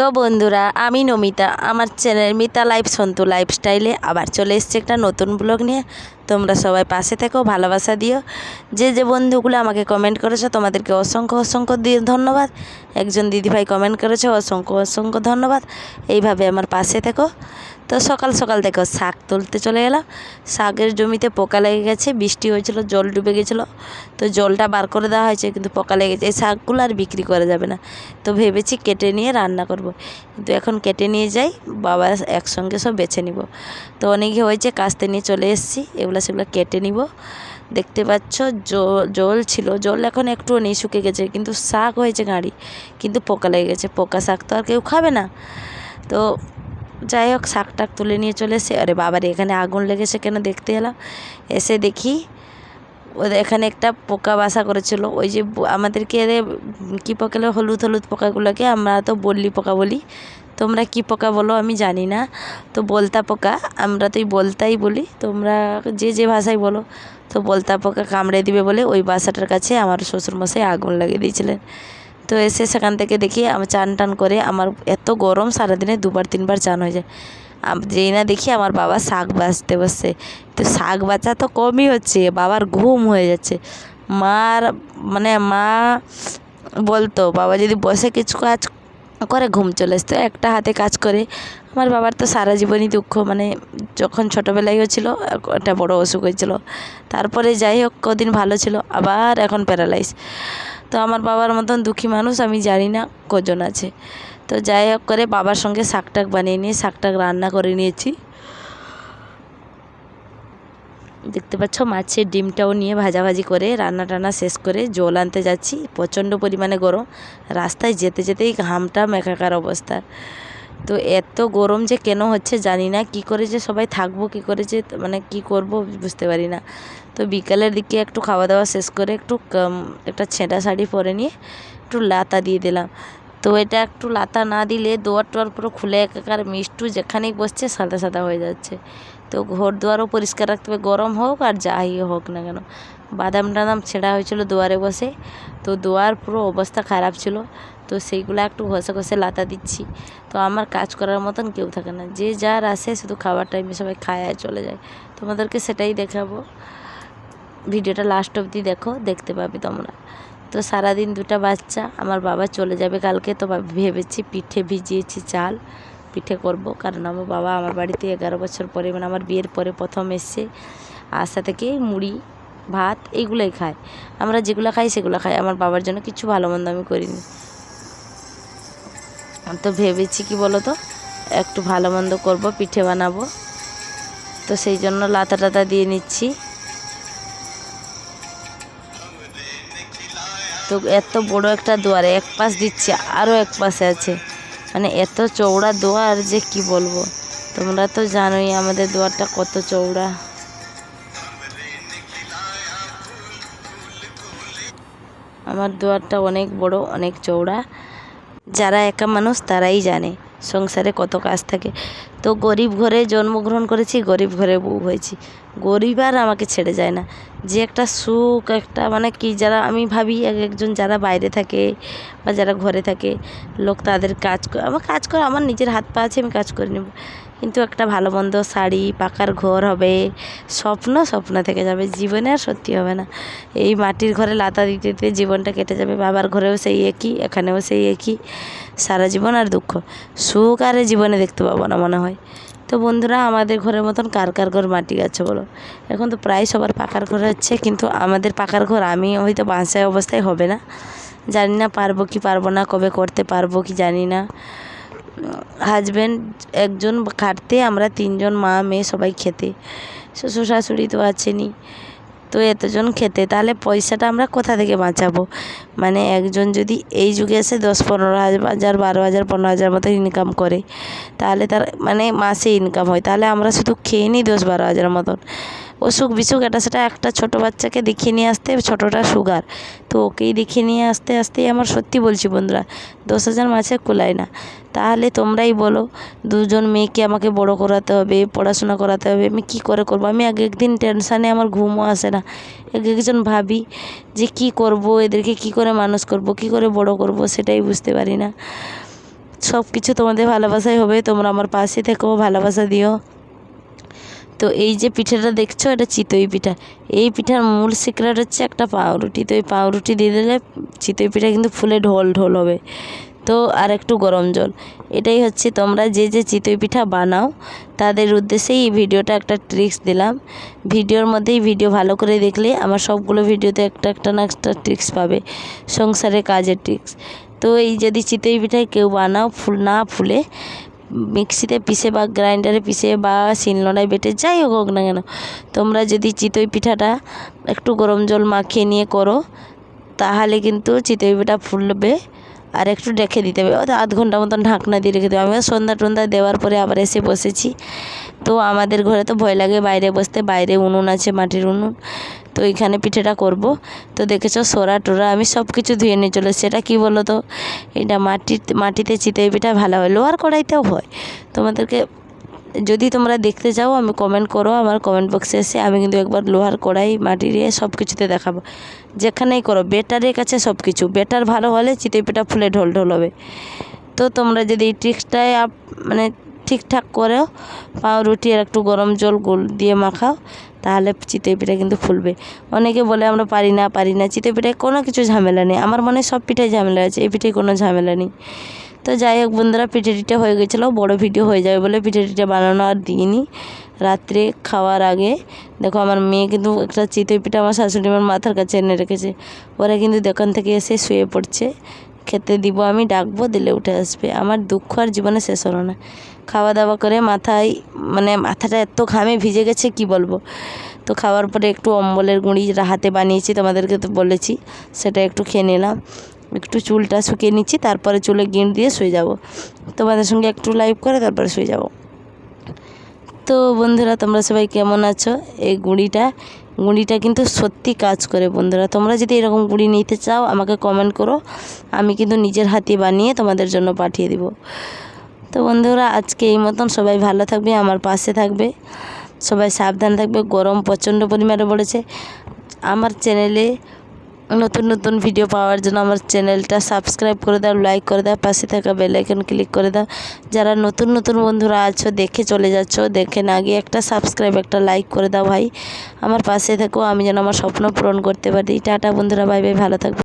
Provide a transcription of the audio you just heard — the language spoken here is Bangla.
তো বন্ধুরা, আমি নমিতা। আমার চ্যানেল মিতা লাইফ সন্তু লাইফস্টাইলে আবার চলে এসছে একটা নতুন ব্লগ নিয়ে। তোমরা সবাই পাশে থেকো, ভালোবাসা দিও। যে যে বন্ধুগুলো আমাকে কমেন্ট করেছ, তোমাদেরকে অসংখ্য অসংখ্য দিয়ে ধন্যবাদ। একজন দিদিভাই কমেন্ট করেছে, অসংখ্য অসংখ্য ধন্যবাদ। এইভাবে আমার পাশে থেকো। তো সকাল সকাল দেখো, শাক তুলতে চলে গেলাম শাকের জমিতে পোকা লেগে গেছে, বৃষ্টি হয়েছিল, জল ডুবে গেছিল। তো জলটা বার করে দেওয়া হয়েছে, কিন্তু পোকা লেগে গেছে। এই শাকগুলো আর বিক্রি করা যাবে না। তো ভেবেছি কেটে নিয়ে রান্না করব। কিন্তু এখন কেটে নিয়ে যাই, বাবা একসঙ্গে সব বেছে নিব। তো অনেকে হয়েছে, কাস্তে নিয়ে চলে এসেছি। এগুলো সেগুলো কেটে নিব। দেখতে পাচ্ছ জল ছিল। জল এখন একটুও নেই, শুকে গেছে। কিন্তু শাক হয়েছে গাড়ি। কিন্তু পোকা লেগে গেছে। পোকা শাক তো আর কেউ খাবে না। তো যাই হোক শাক টাক তুলে নিয়ে চলে এসে, আরে বাবার এখানে আগুন লেগেছে কেন দেখতে এলাম। এসে দেখি এখানে একটা পোকা বাসা করেছিল। ওই যে আমাদেরকে কী পোকালে হলুদ হলুদ পোকাগুলোকে আমরা তো বললি পোকা বলি। তোমরা কী পোকা বলো আমি জানি না। তো বলতা পোকা, আমরা তো বলতাই বলি। তোমরা যে যে ভাষায় বলো, তো বলতা পোকা কামড়ে দিবে বলে ওই বাসাটার কাছে আমার শ্বশুরমশাই আগুন লাগিয়ে দিয়েছিলেন। তো এসে সেখান থেকে দেখি আমি চান টান করে আমার এত গরম সারাদিনে দুবার তিনবার চান হয়ে যায়। যেই না দেখি আমার বাবা শাক বাঁচতে বসছে। তো শাক বাঁচা তো কমই হচ্ছে, বাবার ঘুম হয়ে যাচ্ছে। মার মানে মা বলতো, বাবা যদি বসে কিছু কাজ করে ঘুম চলে আসতো। একটা হাতে কাজ করে। আমার বাবার তো সারা জীবনই দুঃখ মানে যখন ছোটোবেলায় হয়েছিল, একটা বড় অসুখ হয়েছিল। তারপরে যাই হোক, কদিন ভালো ছিল, আবার এখন প্যারালাইজ তো আমার বাবার মতন দুঃখী মানুষ আমি জানি না কজন আছে। তো যাই হোক করে বাবার সঙ্গে শাক টাক বানিয়ে নিয়ে শাক টাক রান্না করে নিয়েছি। দেখতে পাচ্ছ, মাছের ডিমটাও নিয়ে ভাজাভাজি করে রান্না টান্না শেষ করে জল আনতে যাচ্ছি। প্রচণ্ড পরিমাণে গরম। রাস্তায় যেতে যেতেই ঘামটা মেকাকার অবস্থা। তো এত গরম যে কেন হচ্ছে জানি না। কি করে যে সবাই থাকব, কি করে যে মানে কি করব বুঝতে পারি না। তো বিকালের দিকে একটু খাওয়া দাওয়া শেষ করে একটু একটা ছেঁড়া শাড়ি পরে নিয়ে একটু লাতা দিয়ে দিলাম। তো এটা একটু লাতা না দিলে দোয়ার টোয়ার পুরো খুলে একাকার, মিষ্টু যেখানেই বসছে সাদা সাদা হয়ে যাচ্ছে। তো ঘর দুয়ারও পরিষ্কার রাখতে হবে, গরম হোক আর যাই হোক না কেন। বাদাম টাদাম ছেঁড়া হয়েছিল দুয়ারে বসে, তো দুয়ার পুরো অবস্থা খারাপ ছিল, তো সেইগুলো একটু ঘষে ঘষে লাতা দিচ্ছি। তো আমার কাজ করার মতন কেউ থাকে না, যে যার আসে শুধু খাবার টাইমে সবাই খায় চলে যায়। তোমাদেরকে সেটাই দেখাবো। ভিডিওটা লাস্ট অবধি দেখো, দেখতে পাবে তোমরা। তো সারাদিন দুটা বাচ্চা, আমার বাবা চলে যাবে কালকে, তো ভেবেছি পিঠে ভিজিয়েছি চাল। পিঠে করব। কারণ আমার বাবা আমার বাড়িতে এগারো বছর পরে মানে আমার বিয়ের পরে প্রথম এসছে। আসা থেকে মুড়ি, ভাত এইগুলোই খায়। আমরা যেগুলো খাই সেগুলো খাই। আমার বাবার জন্য কিছু ভালো মন্দ আমি করিনি। তো ভেবেছি কি বলো তো একটু ভালো মন্দ করব, পিঠে বানাবো। তো সেই জন্য লাতা টাতা দিয়ে নিচ্ছি। তো এত বড় একটা দুয়ারে, এক পাশ দিচ্ছে আরও এক পাশে আছে। মানে এত চৌড়া দোয়ার যে কি বলব? তোমরা তো জানোই আমাদের দোয়ারটা কত চৌড়া আমার দোয়ারটা অনেক বড়, অনেক চৌড়া যারা একা মানুষ তারাই জানে। সংসারে কত কাজ থাকে। তো গরিব ঘরে জন্মগ্রহণ করেছি, গরিব ঘরে বউ হয়েছি। গরিব আর আমাকে ছেড়ে যায় না। যে একটা সুখ, একটা মানে কি যারা আমি ভাবি, এক একজন যারা বাইরে থাকে বা যারা ঘরে থাকে, লোক তাদের কাজ করে আমার কাজ করে, আমার নিজের হাত পা আছে, আমি কাজ করে নেব। কিন্তু একটা ভালো মন্দ শাড়ি, পাকার ঘর হবে, স্বপ্ন স্বপ্ন থেকে যাবে, জীবনে আর সত্যি হবে না। এই মাটির ঘরে লাতা দিতে দিতে জীবনটা কেটে যাবে, বাবার ঘরেও সেই একই, এখানেও সেই একই। সারা জীবন আর দুঃখ। সুখ আর জীবনে দেখতে পাবো না মনে হয়। তো বন্ধুরা, আমাদের ঘরের মতন কার কার ঘর মাটি আছে বলো? এখন তো প্রায় সবার পাকার ঘর হচ্ছে, কিন্তু আমাদের পাকার ঘর আমি হয়তো বাঁচায় অবস্থায় হবে না। জানি না পারব কি পারব না, কবে করতে পারব কি জানি না। হাজব্যান্ড একজন খাটতে, আমরা তিনজন মা, মেয়ে সবাই খেতে। শ্বশুর শাশুড়ি তো আছেনই। তো এতজন খেতে, তাহলে পয়সাটা আমরা কোথা থেকে বাঁচাবো? মানে একজন যদি এই যুগে এসে দশ পনেরো হাজার, বারো হাজার, পনেরো হাজার মতো ইনকাম করে, তাহলে তার মানে মাসে ইনকাম হয়, তাহলে আমরা শুধু খেয়ে নিই দশ, বারো হাজার মতন। অসুখ বিসুখ এটা সেটা একটা ছোটো বাচ্চাকে দেখিয়ে নিয়ে আসতে, ছোটোটা সুগার। তো ওকেই দেখিয়ে নিয়ে আসতে, আসতেই আমার সত্যি বলছি, বন্ধুরা, দশ হাজার মাছে কুলায় না। তাহলে তোমরাই বলো, দুজন মেয়েকে আমাকে বড় করাতে হবে, পড়াশোনা করাতে হবে, আমি কী করে করব? আমি এক একদিন টেনশানে আমার ঘুমও আসে না। এক একজন ভাবি যে কি করব, এদেরকে কি করে মানুষ করব, কি করে বড় করব সেটাই বুঝতে পারি না। সব কিছু তোমাদের ভালোবাসাই হবে, তোমরা আমার পাশে থেকো, ভালোবাসা দিও। তো এই যে পিঠাটা দেখছ, এটা চিতই পিঠা। এই পিঠার মূল সিক্রেট হচ্ছে একটা পাউরুটি। তো এই পাউরুটি দিয়ে দিলে চিতই পিঠা কিন্তু ফুলে ঢোল ঢোল হবে। তো আর একটু গরম জল। এটাই হচ্ছে তোমরা যে যে চিতই পিঠা বানাও, তাদের উদ্দেশ্যেই এই ভিডিওটা একটা ট্রিক্স দিলাম। ভিডিওর মধ্যেই ভিডিও ভালো করে দেখলে আমার সবগুলো ভিডিওতে একটা একটা না একটা ট্রিক্স পাবে। সংসারে কাজের ট্রিক্স তো এই যদি চিতই পিঠায় কেউ বানাও, ফুল না ফুলে মিক্সিতে পিষে বা গ্রাইন্ডারে পিষে বা শিলনোড়ায় বেটে যাই হোক হোক না কেন, তোমরা যদি চিতই পিঠাটা একটু গরম জল মাখিয়ে নিয়ে করো, তাহলে কিন্তু চিতই পিঠা ফুলবে আর একটু রেখে দিতে হবে। আধ ঘণ্টা মতন ঢাকনা দিয়ে রেখে দেবে আমিও সন্ধ্যা টন্ধ্যা দেওয়ার পরে আবার এসে বসেছি। তো আমাদের ঘরে তো ভয় লাগে, বাইরে বসতে। বাইরে উনুন আছে, মাটির উনুন। তো এইখানে পিঠেটা করব। তো দেখেছ সোরা টোরা আমি সব কিছু ধুয়ে নিয়ে চলে সেটা কি বলো তো? এটা মাটির মাটিতে চিতই পিঠা ভালো হয়, লোহার কড়াইতেও হয়। তোমাদেরকে যদি তোমরা দেখতে চাও, আমি কমেন্ট করো, আমার কমেন্ট বক্সে এসে আমি কিন্তু একবার লোহার কড়াই মাটির ইয়ে সব কিছুতে দেখাবো। যেখানেই করো, বেটারের কাছে সব কিছু বেটার ভালো হলে চিতই পিঠা ফুলে ঢোল ঢোল হবে। তো তোমরা যদি এই ট্রিক্সটায় মানে ঠিকঠাক করো পাউরুটি আর একটু গরম জল গোল দিয়ে মাখাও, তাহলে চিতই পিঠা কিন্তু ফুলবে। অনেকে বলে আমরা পারি না পারি না, চিতই পিঠায় কোনো কিছু ঝামেলা নেই। আমার মনে সব পিঠায় ঝামেলা আছে, এই পিঠায় কোনো ঝামেলা নেই। তো যাই হোক বন্ধুরা, পিঠে টিঠে হয়ে গেছিল, বড় ভিডিও হয়ে যাবে বলে পিঠে টিঠে বানানো আর দিইনি। রাত্রে খাওয়ার আগে, দেখো আমার মেয়ে কিন্তু একটা চিতই পিঠা আমার শাশুড়ি মার মাথার কাছে এনে রেখেছে। ওরা কিন্তু দোকান থেকে এসে শুয়ে পড়ছে। খেতে দিব, আমি ডাকবো, দিলে উঠে আসবে। আমার দুঃখ আর জীবনে শেষ হলো না। খাওয়া দাওয়া করে মাথায় মানে মাথাটা এত ঘামে ভিজে গেছে, কি বলব? তো খাওয়ার পরে একটু অম্বলের গুঁড়ি যেটা হাতে বানিয়েছি, তোমাদেরকে তো বলেছি, সেটা একটু খেয়ে নিলাম। একটু চুলটা শুকিয়ে নিচ্ছি, তারপরে চুলে গিঁট দিয়ে শুয়ে যাব। তোমাদের সঙ্গে একটু লাইভ করে, তারপরে শুয়ে যাব। তো বন্ধুরা, তোমরা সবাই কেমন আছো? এই গুঁড়িটা গুঁড়িটা কিন্তু সত্যি কাজ করে বন্ধুরা। তোমরা যদি এরকম গুঁড়ি নিতে চাও, আমাকে কমেন্ট করো। আমি কিন্তু নিজের হাতে বানিয়ে তোমাদের জন্য পাঠিয়ে দিব। তো বন্ধুরা, আজকে এই মতন সবাই ভালো থাকবে, আমার পাশে থাকবে। সবাই সাবধান থাকবে, গরম প্রচণ্ড পরিমাণে পড়েছে। আমার চ্যানেলে নতুন নতুন ভিডিও পাওয়ার জন্য আমার চ্যানেলটা সাবস্ক্রাইব করে দাও লাইক করে দাও, পাশে থাকা বেল আইকন ক্লিক করে দাও। যারা নতুন নতুন বন্ধুরা আছো, দেখে চলে যাচ্ছ, দেখে না গিয়ে একটা সাবস্ক্রাইব একটা লাইক করে দাও ভাই। আমার পাশে থেকো, আমি যেন আমার স্বপ্ন পূরণ করতে পারি। টাটা বন্ধুরা ভাই ভাই ভালো থাকবে